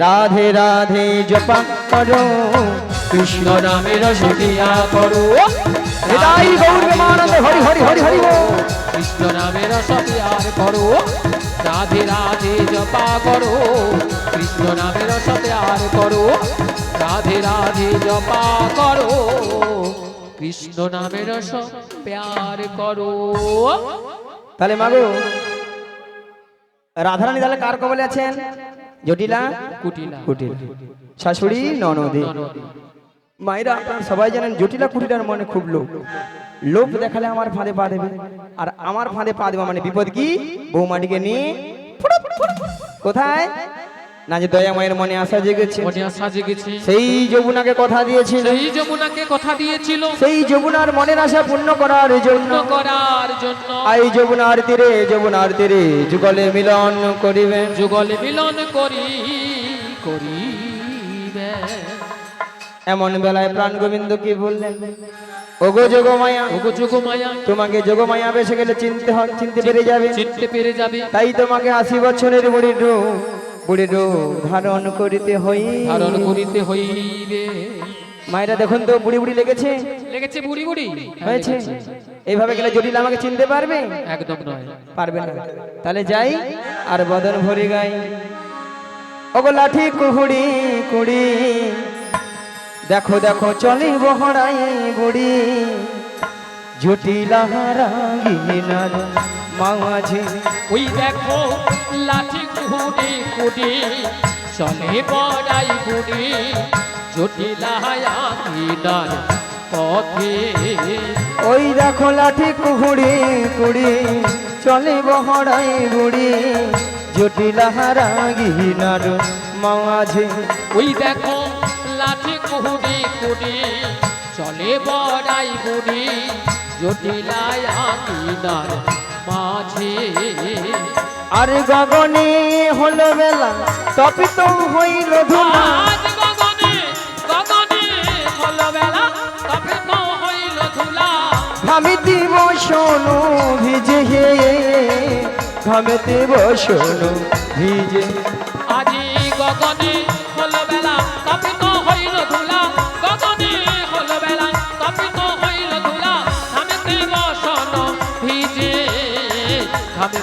রাধে রাধে জপা করো। কৃষ্ণ নামের সখিয়া করো। হৃদয় গৌর প্রেমানন্দে হরি হরি হরি হরি। কৃষ্ণ নামের সপিয়ার করো। রাধে রাধে জপা করো। কৃষ্ণ নামের সপিয়ার করো। রাধে রাধে জপা করো। কৃষ্ণ নামের প্যার করো। তাহলে মাগো, রাধারানী তাহলে কার কবলে আছেন? জটিলা? কুটিলা। শাশুড়ি ননদী। মায়েরা আপনারা সবাই জানেন জটিলা কুটিলার মনে খুব লোভ। লোভ দেখালে আমার ফাঁদে পা দেবে। আর আমার ফাঁদে পা দেবে মানে বিপদ কি? বৌমাটিকে নিয়ে। কোথায়? না যে দয়া মায়ের মনে আশা জেগেছে। মনে আশা জেগেছে। সেই যমুনাকে কথা দিয়েছিল। সেই যমুনাকে কথা দিয়েছিল। সেই যমুনার মনের আশা পূর্ণ করার জন্য। করার জন্য। আই যমুনার তীরে যমুনার তীরে যুগলে মিলন করিবে। যুগলে মিলন করি করিবে এমন বেলায় প্রাণ গোবিন্দ কি বললেন? ওগো যোগ যোগমায়া ওগো যোগমায়া তোমাকে যোগমায়া বেসে গেলে চিনতে হয় চিনতে পেরে যাবে। চিনতে পেরে যাবে। তাই তোমাকে আশি বছরের বুড়ি রূপ বুড়ি রূপ ধারণ করিতে হই। ধারণ করিতে হইবে। মায়েরা দেখুন তো বুড়ি বুড়ি লেগেছে। লেগেছে বুড়ি বুড়ি। হয়েছে। এইভাবে গেলে জটিল আমাকে চিনতে পারবে? একদম নয়। পারবে না। তাহলে যাই আর বদন ভরে গাই। ওগো লাঠি কুহুড়ি কুড়ি। দেখো দেখো চলে বহড়াই বুড়ি। জটিলা রাঙ্গিনার মাঝে। ওই দেখো লাঠি কুড়ি কুড়ি চলে বড়াই বুড়ি জটিলায়া কিনার পথে। ওই দেখো লাঠি কুহুড়ি কুড়ি চলে বহড়াই বুড়ি জটিলা রাঙ্গিনার মাঝে। ওই দেখো লাঠি কুড়ি কুড়ি চলে বড়াই বুড়ি জটিলায়া কিনার মাঝে। আর গগনে হলো বেলা তপিত হইল ধুলা। ধুলা। ঘামিতে বসনো ভিজে হে ঘামিতে বসনো ভিজে। আজি গগনে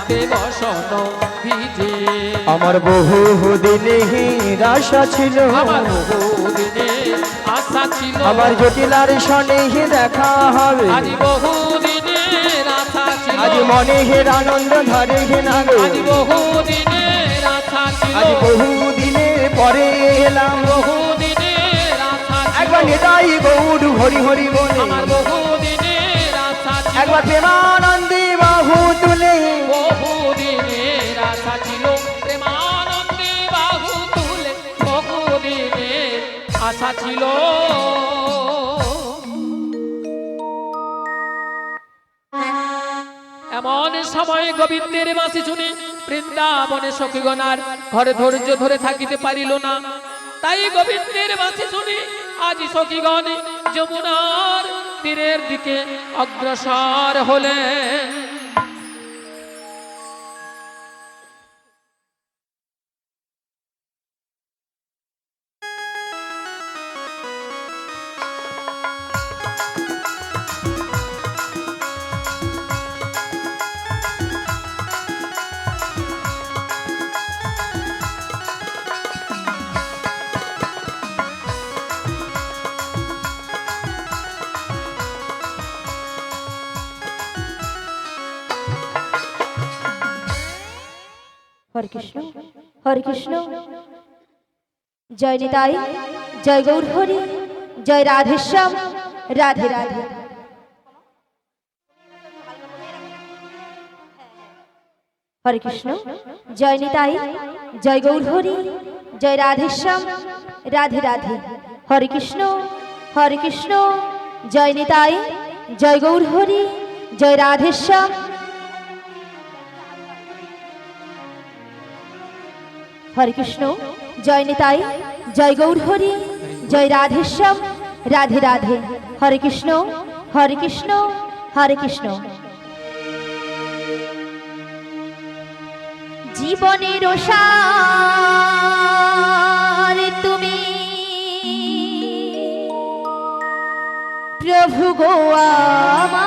ঘামেতে বসন ভিজে। আমার বহু দিনে আশা ছিল। আমার বহুদিনে আশা ছিল। আমার জটিলার সনে দেখা হবে। আজ বহুদিনের আশা ছিল। আজ মনে হের আনন্দ ধরে হে না গো আজ বহুদিনের আশা ছিল। আজ বহু দিনের পরে এলাম। আশা ছিল। একবার নেতাই গৌর হরি হরি বলে। আমার বহুদিনের আশা ছিল। একবার প্রেমানন্দে গোবিন্দের মাসি শুনি বৃন্দাবনে সখীগণার ঘরে ধৈর্য ধরে থাকিতে পারিল না। তাই গোবিন্দের মাসি শুনি আজ সখীগণ যমুনার তীরের দিকে অগ্রসর হলেন। হরে কৃষ্ণ হরে কৃষ্ণ। জয় নিতাই, জয় গৌর হরি জয় রাধেশ্যাম, রাধে রাধে। হরে কৃষ্ণ, জয় নিতাই, জয় গৌর হরি জয় রাধেশ্যাম, রাধে রাধে। হরে কৃষ্ণ হরে কৃষ্ণ, জয় নিতাই, জয় গৌর হরি জয় রাধেশ্যাম হরে কৃষ্ণ। জয় নিতাই, জয় গৌর হরি, জয় রাধেশ্যাম, রাধে রাধে। হরে কৃষ্ণ হরে কৃষ্ণ হরে কৃষ্ণ। জীবনের তুমি। প্রভু গোয়া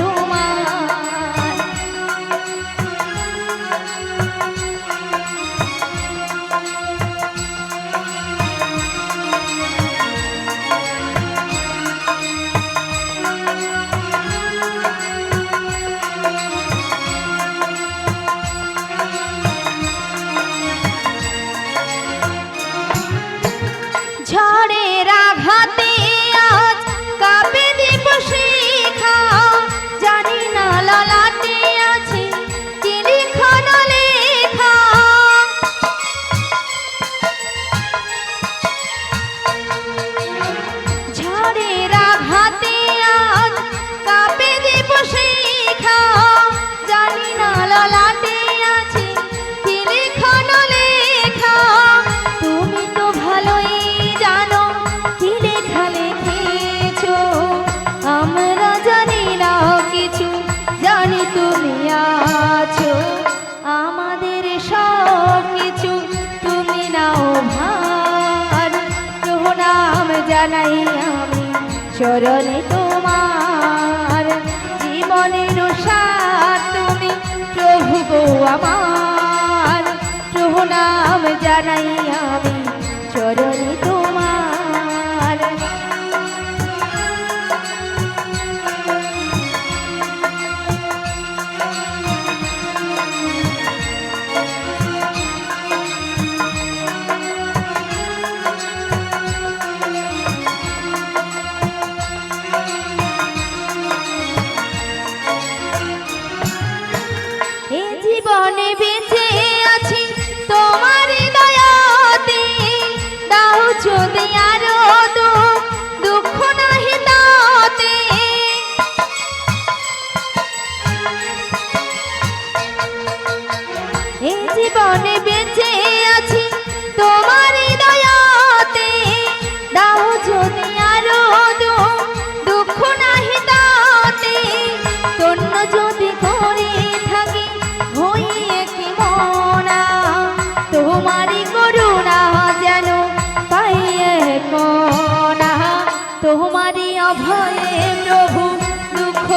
জানি না কিছু, জানি তুমি আছো। আমাদের সব কিছু তুমি নাও ভার। প্রণাম জানাই আমি, চরণে তোমার। জীবনের সার তুমি প্রভু গো আমার। প্রণাম জানাই আমি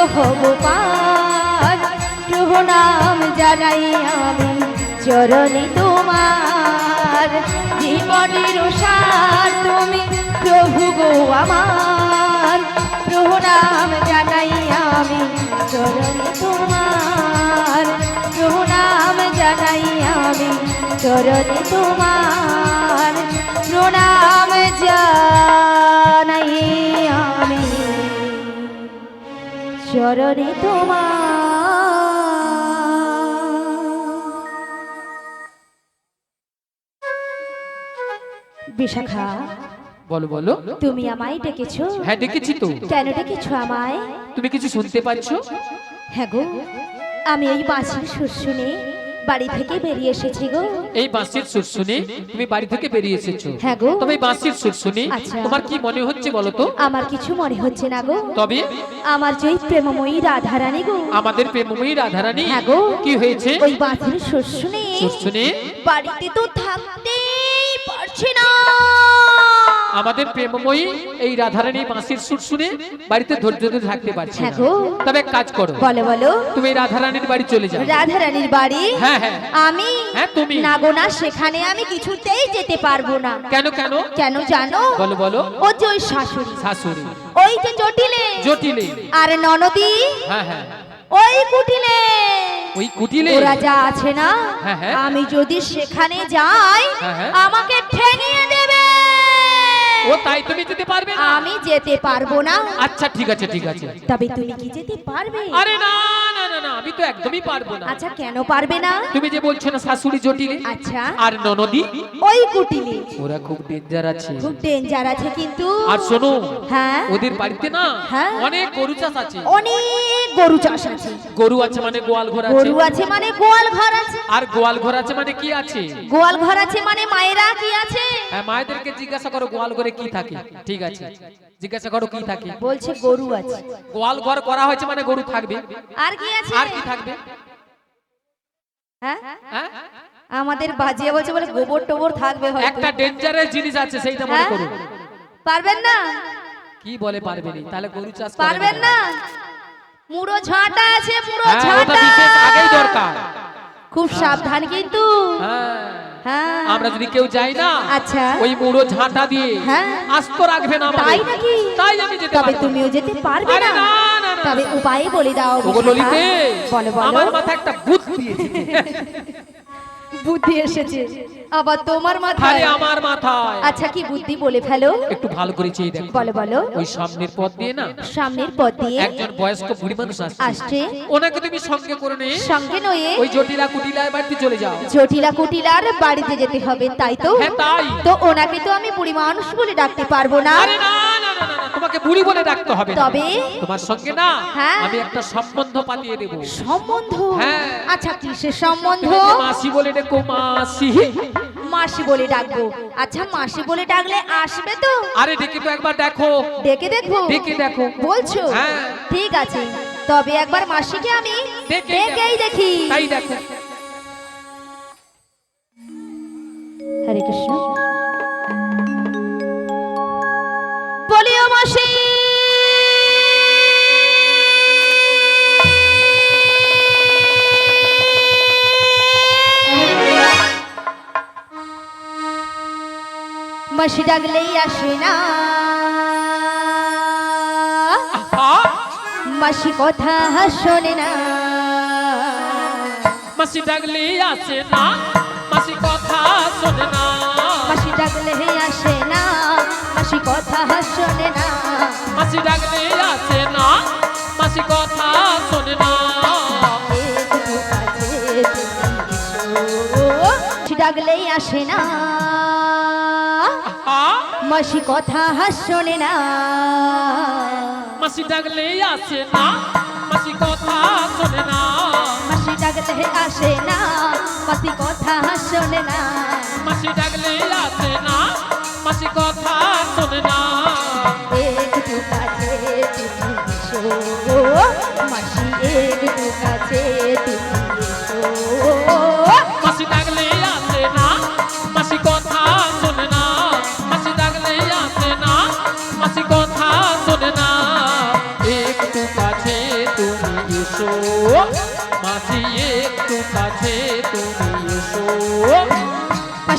হব পার। প্রণাম জানাই আমি, চরণে তোমার। জীবনের সার তুমি প্রভু গো আমার। প্রণাম জানাই আমি, চরণে তোমার। প্রণাম জানাই আমি, চরণে তোমার। চরণে তোমার। বিশাখা বলো বলো। তুমি আমায় ডেকেছো? হ্যাঁ ডেকেছি তো। কেন ডেকেছো আমায়? তুমি কিছু শুনতে পাচ্ছ? হ্যাঁ গো আমি এই বাঁশির সুর শুনে বাড়ি থেকে বেরিয়ে এসেছি গো। এই বাঁশির সুর শুনে তুমি বাড়ি থেকে বেরিয়ে এসেছ। হ্যাঁ গো। তবে বাঁশির সুর শুনে আচ্ছা। তোমার কি মনে হচ্ছে বলো তো? আমার কিছু মনে হচ্ছে না গো। তবে? আমার যে ওই প্রেমময়ী রাধারানী গো। আমাদের প্রেমময়ী রাধারানী হ্যাঁ গো। কি হয়েছে? ওই বাঁশির সুর শুনে সুর শুনে? বাড়িতে তো থাকতেই পারছি না। আমাদের প্রেমময়ী এই রাধারানী বাঁশির সুর শুনে বাড়িতে ধৈর্য ধরে থাকতে পারছে। তবে এক কাজ করো। বলো বলো। তুমি রাধারানীর বাড়ি চলে যাও। রাধারানীর বাড়ি? হ্যাঁ, হ্যাঁ। আমি? হ্যাঁ, তুমি। না গো না সেখানে আমি কিছুতেই যেতে পারব না। কেন কেন? কেন জানো? বলো বলো। ও যে ওই শাশুড়ি। শাশুড়ি। ওই যে জটিলে। জটিলে। আর ননদি? হ্যাঁ হ্যাঁ। ওই কুটিলে। ওই কুটিলে? ওরা যা আছে না হ্যাঁ, হ্যাঁ। আমি যদি সেখানে যাই হ্যাঁ। আমাকে ঠেঙিয়ে তাই তুমি যেতে পারবে না। আমি যেতে পারব না। আচ্ছা ঠিক আছে ঠিক আছে। তবে তুমি কি যেতে পারবে? আরে না না না না আমি তো একদমই পারব না। আচ্ছা কেন পারবে না? তুমি যে বলছো না শাশুড়ি জটিলে আচ্ছা। আর ননদি? ওই কুটিলে। ওরা খুব ডেঞ্জার আছে। খুব ডেঞ্জার আছে কিন্তু। আর শোনো হ্যাঁ? ওদের বাড়িতে না। অনেক গরু চাষ আছে। অনেক গরু চাষ আছে। গরু আছে মানে গোয়াল ঘর আছে। গরু আছে মানে গোয়াল ঘর আছে। আর গোয়াল ঘর আছে মানে কি আছে? গোয়াল ঘর আছে মানে মায়েরা কি আছে? হ্যাঁ মায়েদেরকে জিজ্ঞাসা করো গোয়াল ঘরে কি থাকে। ঠিক আছে। জিজ্ঞাসা করো কি থাকে। বলছে গরু আছে। গোয়াল ঘর করা হয়েছে মানে গরু থাকবে। আর কি আর কি থাকবে? হ্যাঁ? হ্যাঁ? আমাদের বাজিয়ে বলছে বলে গোবর টোবর থাকবে একটা ডেঞ্জারের জিনিস আছে সেইটা মনে হ্যাঁ? করো। পারবেন না? কি বলে পারবেনি তাহলে গরু চাষ পারবেন না? মুড়ো ঝাঁটা আছে মুড়ো ঝাঁটা। আগেই দরকার। খুব সাবধান কিন্তু। হ্যাঁ। আমরা যদি কেউ যাই না আচ্ছা। ওই মুড়ো ঝাঁটা দিয়ে হ্যাঁ। আস্ত রাখবে না আমাদের। তাই নাকি? তাই আমি যেতে তবে পারব। তুমিও যেতে পারবে না। তবে উপায় বলে দাও বলো বলো। আমার মাথায় একটা বুদ্ধি এসেছে। বুদ্ধি এসেছে। আবার তোমার আরে মাথায় আমার মাথায়। আচ্ছা কি বুদ্ধি বলে ফেলো? একটু ভালো করে চেয়ে দেখো। বলো বলো। ওই সামনের পথ দিয়ে না? সামনের পথ দিয়ে একজন বয়স্ক বুড়ি মানুষ আসছে। আসছে। ওনাকে তুমি সঙ্গে করে নিয়ে সঙ্গে নয়ে ওই জটিলা কুটিলার বাড়িতে চলে যাও। জটিলা কুটিলার বাড়িতে যেতে হবে তাই তো? হ্যাঁ তাই। তো ওনাকে তো আমি বুড়ি মানুষ বলে ডাকতে পারব না। আরে না, না, তোমাকে বুড়ি বলে ডাকতে হবে। তবে? তোমার সঙ্গে না হ্যাঁ। আমি একটা সম্বন্ধ পাতিয়ে দেবো। সম্বন্ধ? হ্যাঁ। আচ্ছা কিসের সম্বন্ধ? মাসি বলে ডেকো মাসি। মাসি বলে ডাকবো। আচ্ছা মাসি বলে ডাকলে আসবে তো? আরে ডেকে তো একবার দেখো। ডেকে দেখব ডেকে দেখো। বলছো? হ্যাঁ। ঠিক আছে। তবে একবার মাসিকে আমি ডেকেই দেখি। তাই দেখো। হরে কৃষ্ণ। বলিও মাসি ডাকলেই আসে না। মাসি কথা শোনে না। মাসি ডাকলে আসে না। মাসি কথা শোনে না। মাসি ডাকলে আসে না। মাসি কথা শোনে না। মাসি ডাকলে আসে না মাসি কথা শোনে না। ডাকলেই আসে না। মাসি কথা শোনে না। মাসি ডাকলে আসে না মাসি কথা শোনে না। মাসি ডাকলে আসে না মাসি কথা শোনে না। মাসি ডাকলে আসে না মাসি কথা শোনে না। একটু কাছে তুমি মাসি একটু কাছে তুমি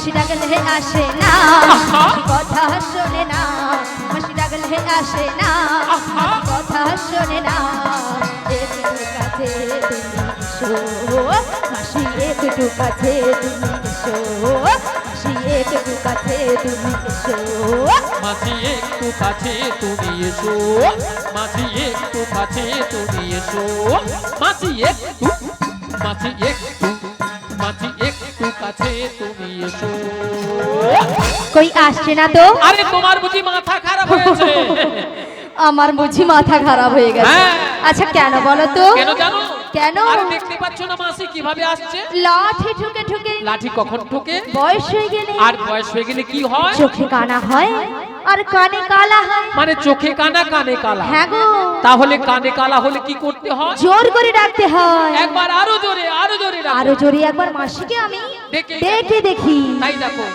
মাসি ডাকলে আসে না। কথা শোনে না মাসি ডাকলে আসে না। কথা শোনে না কাছে তুমি এসো। মাসি একটু কাছে তুমি এসো। মাসি একটু কাছে তুমি এসো। মাসি একটু কাছে তুমি এসো। মাসি একটু কাছে তুমি এসো। মাসি একটু মাসি একটু কাছে তুমি এসো। কই আসছে না তো? আরে তোমার বুঝি মাথা খারাপ হয়েছে। আমার বুঝি মাথা খারাপ হয়ে গেছে। হ্যাঁ। আচ্ছা কেন বলো তো? কেন জানো? কেন? আরে দেখতে পাচ্ছ না মাসি কীভাবে আসছে? লাঠি ঠুকে ঠুকে। লাঠি কখন ঠুকে? বয়স হয়ে গেলে। আর বয়স হয়ে গেলে কি হয়? চোখে কানা হয়। আর কানে কালা হয়। মানে চোখে কানা কানে কালা। হ্যাঁ গো। তাহলে কানে কালা হলে কি করতে হয়? জোর করে ডাকতে হয়। একবার আরও জোরে আরও জোরে আরও জোরে একবার মাসিকে আমি ডেকে দেখি। তাই দেখো।